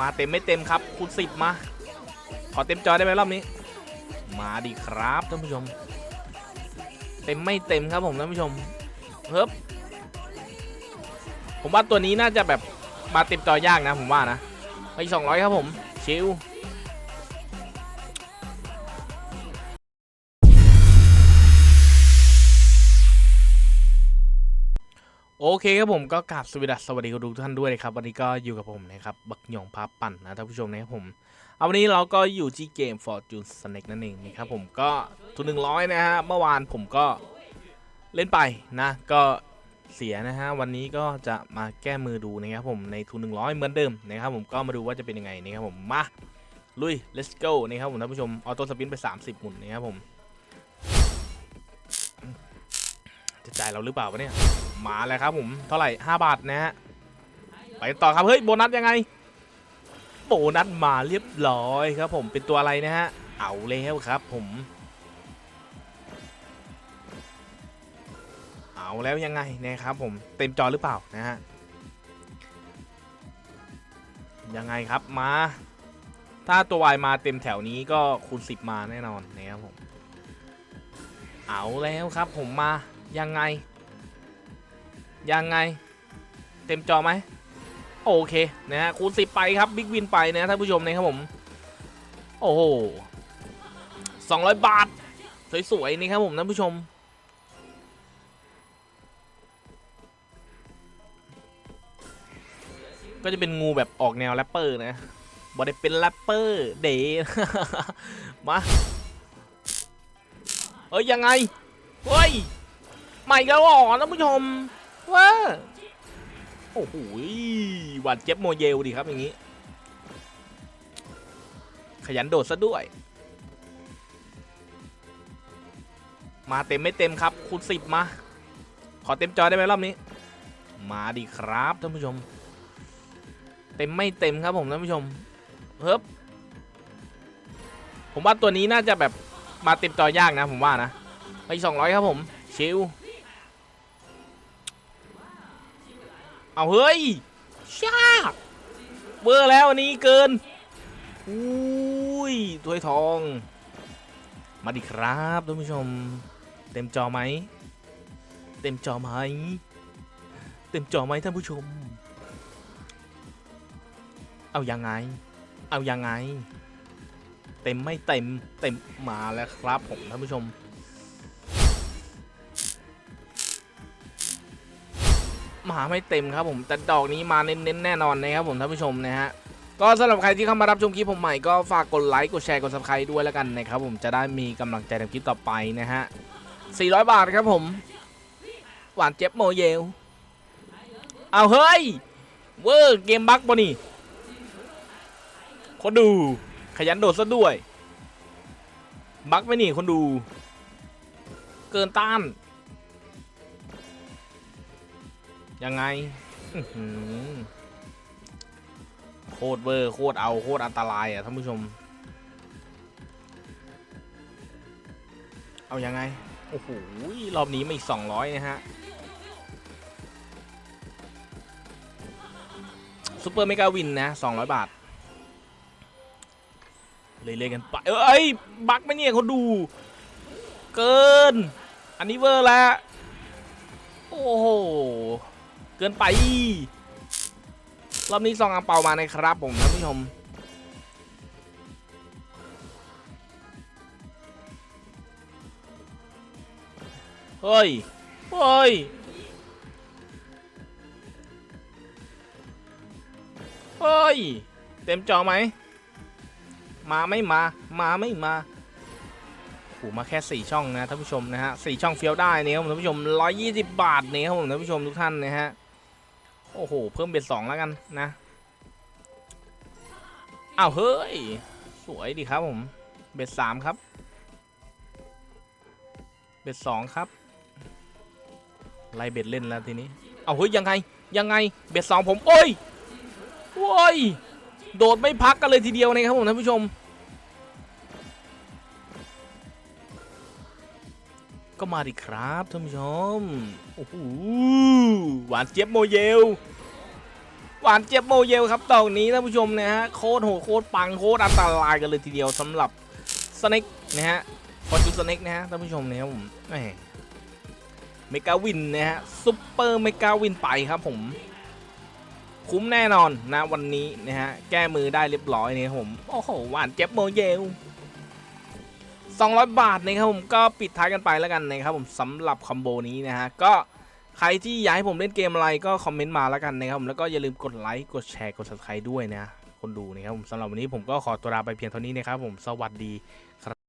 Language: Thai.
มาเต็มไม่เต็มครับคูณสิบมา ขอเต็มจอได้ไหมรอบนี้ มาดีครับท่านผู้ชม เต็มไม่เต็มครับผมท่านผู้ชมเฮ้บผมว่าตัวนี้น่าจะแบบมาเต็มจอยากนะ ผมว่านะ ไปสองร้อยครับผม ชิล โอเคครับผมก็กราบสวัสดีสวัสดีคุณทุกท่านด้วยนะครับวันนี้ก็อยู่กับผมนะครับบักหยองพาปั่นนะท่านผู้ชมนะครับผมเอาวันนี้เราก็อยู่ที่เกม Fortune Snake นั่นเองนะครับผมก็ทุนหนึ่งร้อยนะฮะเมื่อวานผมก็เล่นไปนะก็เสียนะฮะวันนี้ก็จะมาแก้มือดูนะครับผมในทุนหนึ่งร้อยเหมือนเดิมนะครับผมก็มาดูว่าจะเป็นยังไงนะครับผมมาลุย let's go นะครับผมท่านผู้ชมออโต้สปินไป 30หมุนนะครับผม จะจ่ายเราหรือเปล่าวะเนี่ย มาแล้วครับผมเท่าไหร่ 5 บาทนะฮะ ไปต่อครับ เฮ้ย โบนัสยังไง โบนัสมาเรียบร้อยครับผมเป็นตัวอะไรนะฮะ เอาแล้วครับผม เอาแล้วยังไงนะครับผมเต็มจอหรือเปล่านะฮะ ยังไงครับมา ถ้าตัววายมาเต็มแถวนี้ก็คูณ 10 มาแน่นอนนะครับผมเอาแล้วครับผมมา ยังไง ยังไง เต็มจอไหมโอเคนะฮะคูณสิบไปครับบิ๊กวินไปนะท่านผู้ชมนะครับผม โอ้โหสองร้อยบาท สวยๆนี่ครับผมท่านผู้ชมก็จะเป็นงูแบบออกแนวแรปเปอร์นะบอได้เป็นแรปเปอร์เดย์มา เอ้ยยังไง เฮ้ย ใหม่แล้วเหรอท่านผู้ชมว้าโอ้โหหวานเจ็บโมเยลดีครับอย่างนี้ ขยันโดดซะด้วย มาเต็มไม่เต็มครับ คูณสิบมา ขอเต็มจอได้ไหมรอบนี้ มาดีครับท่านผู้ชม เต็มไม่เต็มครับผมท่านผู้ชมเฮ้บผมว่าตัวนี้น่าจะแบบมาเต็มจอยากนะ ผมว่านะ ไปสองร้อยครับผม ชิล เอาเฮ้ยชาเบอร์แล้วอันนี้เกินอุ้ยถ้วยทอง มาดิครับท่านผู้ชม เต็มจอไหม เต็มจอไหม เต็มจอไหมท่านผู้ชม เอายังไง เอายังไง เต็มไม่เต็ม เต็มมาแล้วครับผมท่านผู้ชม มาไม่เต็มครับผมแต่ดอกนี้มาเน้นๆแน่นอนนะครับผมท่านผู้ชมนะฮะก็สำหรับใครที่เข้ามารับชมคลิปผมใหม่ก็ฝากกดไลค์กดแชร์กด subscribe ด้วยแล้วกันนะครับผมจะได้มีกำลังใจทำคลิปต่อไปนะฮะ400 บาทครับผม หวานเจ็บโมเยลเอาเฮ้ยเวอร์เกมบั๊กปะนี่คนดูขยันโดดซะด้วย บั๊กไหมนี่คนดู เกินต้าน ยังไงโคตรเวอร์โคตรเอาโคตรอันตรายอะท่านผู้ชม เอายังไง โอ้โหรอบนี้มาอีก200นะฮะซูเปอร์เมกาวินนะ200บาท เลยเลยๆกันไปเอ้ย บักไหมเนี่ยเขาดู เกิน อันนี้เวอร์แล้ว โอ้โห เกินไปรอบนี้ซองอังเปามานะครับผมท่านผู้ชมเฮ้ยเฮ้ยเฮ้ย เต็มจอไหม มาไม่มา มาไม่มาโอ้มาแค่สี่ช่องนะท่านผู้ชมนะฮะสี่ช่องเฟี้ยวได้เนี่ยครับผมท่านผู้ชมร้อยยี่สิบบาทเนี่ยครับผมท่านผู้ชมทุกท่านนะฮะ โอ้โห เพิ่มเบ็ดสองแล้วกันนะอ้าวเฮ้ย สวยดีครับผม เบ็ดสามครับ เบ็ดสองครับ ไล่เบ็ดเล่นแล้วทีนี้ เอาเฮ้ยยังไงยังไง เบ็ดสองผม โอ้ยโอ้ย โดดไม่พักกันเลยทีเดียวนะครับผมท่านผู้ชม ก็มาดิครับท่านผู้ชม โอ้โห หวานเจี๊ยบโมเยล หวานเจี๊ยบโมเยลครับดอกนี้ท่านผู้ชมนะฮะ โคตรโหดโคตรปังโคตรอันตรายกันเลยทีเดียวสำหรับสเน็กนะฮะฟอร์จูสเน็กนะฮะท่านผู้ชมนะครับผมเมกาวินนะฮะซุปเปอร์เมกาวินไปครับผม คุ้มแน่นอนนะวันนี้นะฮะ แก้มือได้เรียบร้อยนะครับผม โอ้โห หวานเจี๊ยบโมเยล 200 บาทนะครับผมก็ปิดท้ายกันไปแล้วกันนะครับผมสำหรับคอมโบนี้นะฮะก็ใครที่อยากให้ผมเล่นเกมอะไรก็คอมเมนต์มาแล้วกันนะครับผมแล้วก็อย่าลืมกดไลค์กดแชร์กด subscribe ด้วยนะคนดูนะครับผมสำหรับวันนี้ผมก็ขอตัวลาไปเพียงเท่านี้นะครับผมสวัสดีครับ